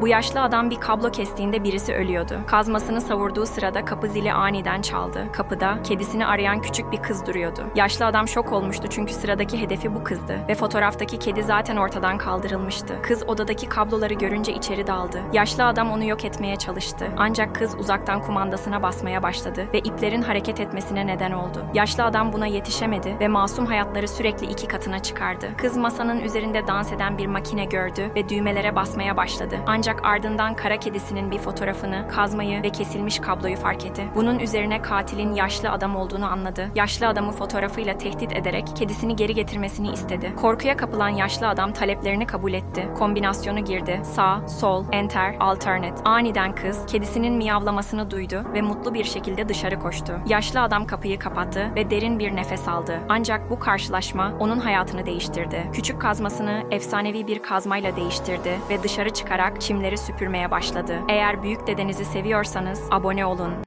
Bu yaşlı adam bir kablo kestiğinde birisi ölüyordu. Kazmasını savurduğu sırada kapı zili aniden çaldı. Kapıda kedisini arayan küçük bir kız duruyordu. Yaşlı adam şok olmuştu çünkü sıradaki hedefi bu kızdı ve fotoğraftaki kedi zaten ortadan kaldırılmıştı. Kız odadaki kabloları görünce içeri daldı. Yaşlı adam onu yok etmeye çalıştı. Ancak kız uzaktan kumandasına basmaya başladı ve iplerin hareket etmesine neden oldu. Yaşlı adam buna yetişemedi ve masum hayatları sürekli iki katına çıkardı. Kız masanın üzerinde dans eden bir makine gördü ve düğmelere basmaya başladı. Ancak ardından kara kedisinin bir fotoğrafını, kazmayı ve kesilmiş kabloyu fark etti. Bunun üzerine katilin yaşlı adam olduğunu anladı. Yaşlı adamı fotoğrafıyla tehdit ederek kedisini geri getirmesini istedi. Korkuya kapılan yaşlı adam taleplerini kabul etti. Kombinasyonu girdi. Sağ, sol, enter, alternate. Aniden kız kedisinin miyavlamasını duydu ve mutlu bir şekilde dışarı koştu. Yaşlı adam kapıyı kapattı ve derin bir nefes aldı. Ancak bu karşılaşma onun hayatını değiştirdi. Küçük kazmasını efsanevi bir kazmayla değiştirdi ve dışarı çıkarak çimleri süpürmeye başladı. Eğer büyük dedenizi seviyorsanız abone olun.